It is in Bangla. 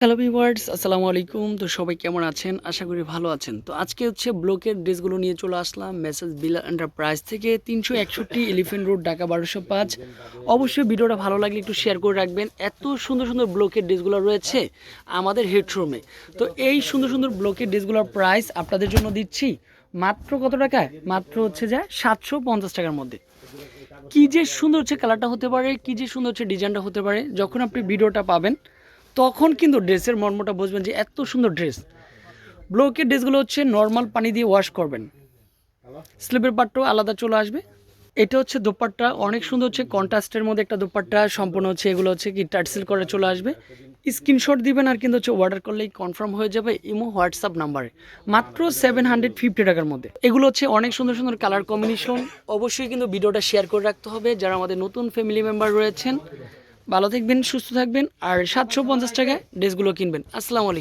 হ্যালো ভিউয়ার্স আসসালামু আলাইকুম। তো সবাই কেমন আছেন? আশা করি ভালো আছেন। তো আজকে হচ্ছে ব্লকের ড্রেসগুলো নিয়ে চলে আসলাম। মেসেজ বিলা এন্টারপ্রাইজ থেকে তিনশো একষট্টি এলিফেন্ট রোড ঢাকা বারোশো পাঁচ। অবশ্যই ভিডিওটা ভালো লাগলে একটু শেয়ার করে রাখবেন। এত সুন্দর সুন্দর ব্লকের ড্রেসগুলো রয়েছে আমাদের হেডরুমে তো এই সুন্দর সুন্দর ব্লকের ড্রেসগুলোর প্রাইস আপনাদের জন্য দিচ্ছি মাত্র কত টাকায়? মাত্র হচ্ছে যে সাতশো পঞ্চাশ টাকার মধ্যে। কি যে সুন্দর হচ্ছে কালারটা হতে পারে, কি যে সুন্দর হচ্ছে ডিজাইনটা হতে পারে, যখন আপনি ভিডিওটা পাবেন তখন কিন্তু ড্রেসের মর্মটা বুঝবেন যে এত সুন্দর ড্রেস। ব্লকের ড্রেসগুলো হচ্ছে নর্মাল পানি দিয়ে ওয়াশ করবেন। স্লিপের পাটটাও আলাদা চলে আসবে। এটা হচ্ছে দোপাট্টা, অনেক সুন্দর হচ্ছে কন্ট্রাস্টের মধ্যে একটা দোপাট্টা, সম্পূর্ণ হচ্ছে এগুলো হচ্ছে কি টার্সেল করে চলে আসবে। স্ক্রিনশট দিবেন আর কিন্তু হচ্ছে অর্ডার করলেই কনফার্ম হয়ে যাবে ইমো হোয়াটসঅ্যাপ নাম্বারে মাত্র সেভেন হান্ড্রেড ফিফটি টাকার মধ্যে। এগুলো হচ্ছে অনেক সুন্দর সুন্দর কালার কম্বিনেশন অবশ্যই কিন্তু ভিডিওটা শেয়ার করে রাখতে হবে। যারা আমাদের নতুন ফ্যামিলি মেম্বার রয়েছেন ভালো থাকবেন সুস্থ থাকবেন আর সাতশো পঞ্চাশ টাকায় ড্রেসগুলো কিনবেন। আসসালামু আলাইকুম।